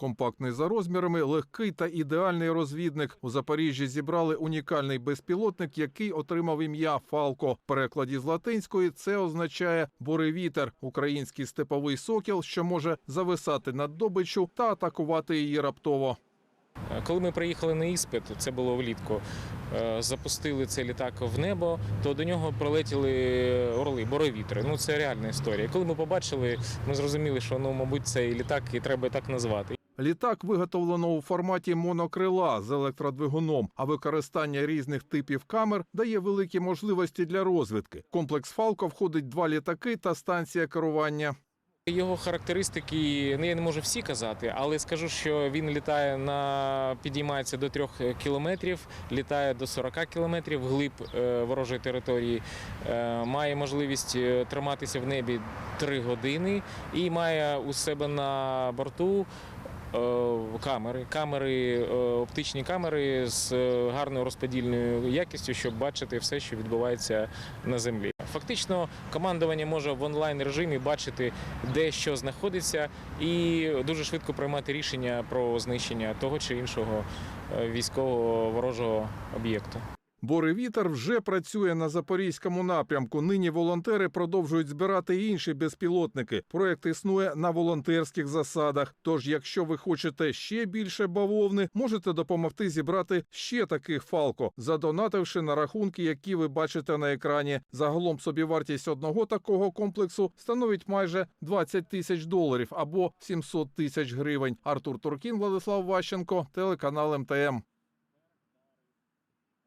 Компактний за розмірами, легкий та ідеальний розвідник. У Запоріжжі зібрали унікальний безпілотник, який отримав ім'я Фалко. В перекладі з латинської це означає буревітер, український степовий сокіл, що може зависати над добиччю та атакувати її раптово. Е, Коли ми приїхали на іспит, це було влітку, е, запустили цей літак в небо, то до нього прилетіли орли, боровітри. Ну це реальна історія. Коли ми побачили, ми зрозуміли, що ну, мабуть, цей літак і треба так назвати. Літак виготовлено у форматі монокрила з електродвигуном, а використання різних типів камер дає великі можливості для розвідки. Комплекс Фалко входить два літаки та станція керування. Його характеристики ну, я не можу всі казати, але скажу, що він літає на підіймається до 3 кілометрів, літає до 40 кілометрів глиб е, ворожої території, е, має можливість е, триматися в небі 3 години і має у себе на борту. Е, Камери, камери, е, оптичні камери з е, гарною розподільною якістю, щоб бачити все, що відбувається на землі. Фактично, командування може в онлайн режимі бачити, де що знаходиться, і дуже швидко приймати рішення про знищення того чи іншого військового ворожого об'єкту. Боревітер вже працює на запорізькому напрямку. Нині волонтери продовжують збирати інші безпілотники. Проект існує на волонтерських засадах. Тож, якщо ви хочете ще більше бавовни, можете допомогти зібрати ще таких фалко, задонативши на рахунки, які ви бачите на екрані. Загалом собівартість одного такого комплексу становить майже 20 тисяч доларів або 700 тисяч гривень. Артур Туркін, Владислав Ващенко, телеканал МТМ.